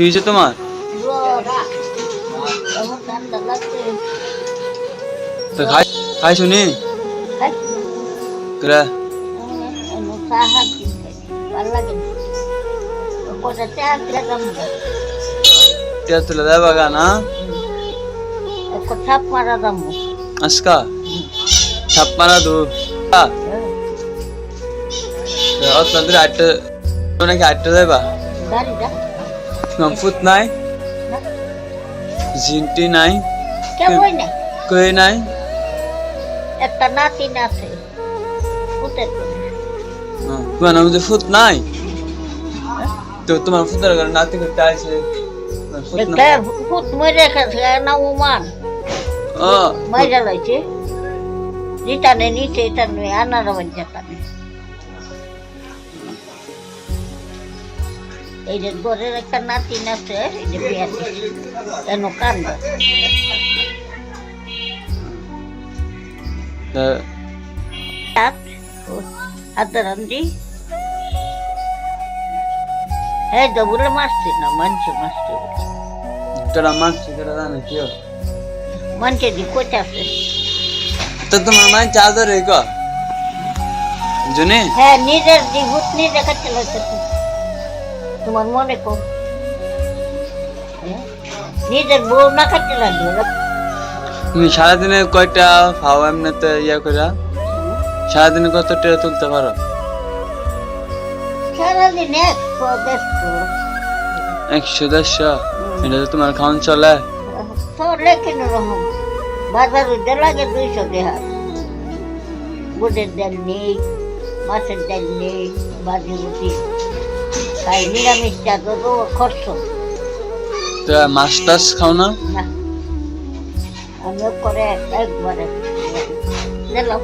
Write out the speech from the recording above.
কি হয়েছে তোমার? খাই খাই শুনি। টিয়া তুলে দেয় বাগা না ছাপ মারা দাম আজকা ছাপ্পানা দু আপনাদের আটটা নাকি আটটা দেবা? কমফুট নাই। জিনটি নাই। কই নাই? একটা নাতিন আছে তোমার নাম যে ফুট নাই? তো তোমার ফুটের ঘরে নাতি করতে না ফুট মরে গেছে না উমান মরে লাইছে জিতানে নিচে এটা নয় আনার বাচ্চাটানে এই যে ঘরের একটা নাতিন আছে এই যে বিয়া দিছে কেন কান্দ? আন্দি এই তো বলে মারছে না মানছে মারছে কেডা মারছে কেডা জানে কি? মানছে দি কোচাছে তো তোমার মাই চাদর ক? জুনি? হ্যাঁ নিজের দি নিজে কাছে লাগছে তোমার মনে কর? নিজের বউ না কাছে লাগবে তুমি সারাদিনে কয়টা খাও এমনিতে ইয়া করে সারাদিনে কত টাকা তুলতে পারো? সারাদিন একশো দেড়শো। এটা তো তোমার খাওয়ান চলে? চলে কেন রকম বাজার উঠতে লাগে দুইশো দেহার বুটের ডাল নেই মাছের ডাল নেই বাজি রুটি। তাই নিরামিষটা তো তো খরচ তো মাছ টাছ খাও না? আমিও করে একবারে। দিলাম